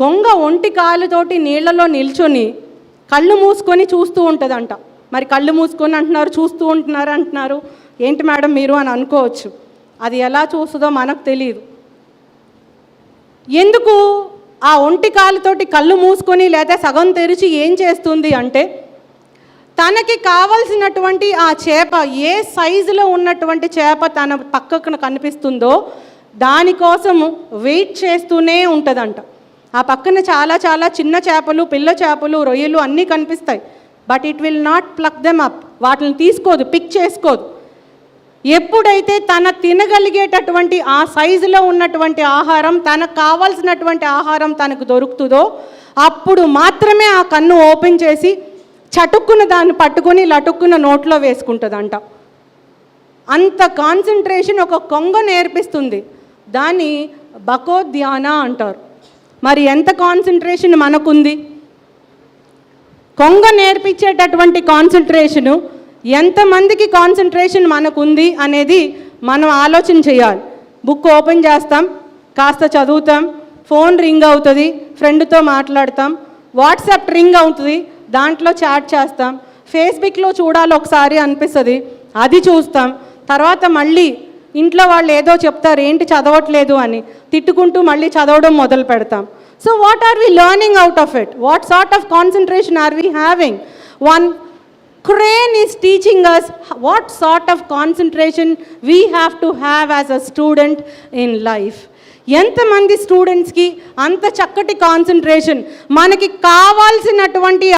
కొంగ ఒంటి కాలుతోటి నీళ్ళలో నిల్చొని కళ్ళు మూసుకొని చూస్తూ ఉంటుందంట. మరి కళ్ళు మూసుకొని అంటున్నారు చూస్తూ ఉంటున్నారు అంటున్నారు. ఏంటి మేడం మీరు అని అనుకోవచ్చు. అది ఎలా చూస్తుందో మనకు తెలియదు ఎందుకు ఆ ఒంటి కాలుతోటి కళ్ళు మూసుకొని లేదా సగం తెరిచి ఏం చేస్తుంది అంటే తనకి కావలసినటువంటి ఆ చేప ఏ సైజులో ఉన్నటువంటి చేప తన పక్కకు కనిపిస్తుందో దానికోసము వెయిట్ చేస్తూనే ఉంటుందంట. ఆ పక్కన చాలా చాలా చిన్న చేపలు పిల్ల చేపలు రొయ్యలు అన్నీ కనిపిస్తాయి. But it will not pluck them up వాటిని తీసుకోదు పిక్ చేసుకోదు. ఎప్పుడైతే తన తినగలిగేటటువంటి ఆ సైజులో ఉన్నటువంటి ఆహారం తనకు కావాల్సినటువంటి ఆహారం తనకు దొరుకుతుందో అప్పుడు మాత్రమే ఆ కన్ను ఓపెన్ చేసి చటుక్కున దాన్ని పట్టుకొని లటుక్కున నోట్లో వేసుకుంటుందంట. అంత కాన్సన్ట్రేషన్ ఒక కొంగ నేర్పిస్తుంది. దాన్ని బకోధ్యాన అంటారు. మరి ఎంత కాన్సన్ట్రేషన్ మనకుంది? కొంగ నేర్పించేటటువంటి కాన్సన్ట్రేషను ఎంతమందికి కాన్సన్ట్రేషన్ మనకుంది అనేది మనం ఆలోచన చేయాలి. బుక్ ఓపెన్ చేస్తాం కాస్త చదువుతాం ఫోన్ రింగ్ అవుతుంది ఫ్రెండ్తో మాట్లాడతాం వాట్సాప్ రింగ్ అవుతుంది దాంట్లో చాట్ చేస్తాం ఫేస్బుక్లో చూడాలి ఒకసారి అనిపిస్తుంది అది చూస్తాం తర్వాత మళ్ళీ ఇంట్లో వాళ్ళు ఏదో చెప్తారు ఏంటి చదవట్లేదు అని తిట్టుకుంటూ మళ్ళీ చదవడం మొదలు పెడతాం. So what are we learning out of it what sort of concentration are we having one crane is teaching us what sort of concentration we have to have as a student in life ఎంతమంది స్టూడెంట్స్కి అంత చక్కటి concentration మనకి కావాల్సినటువంటి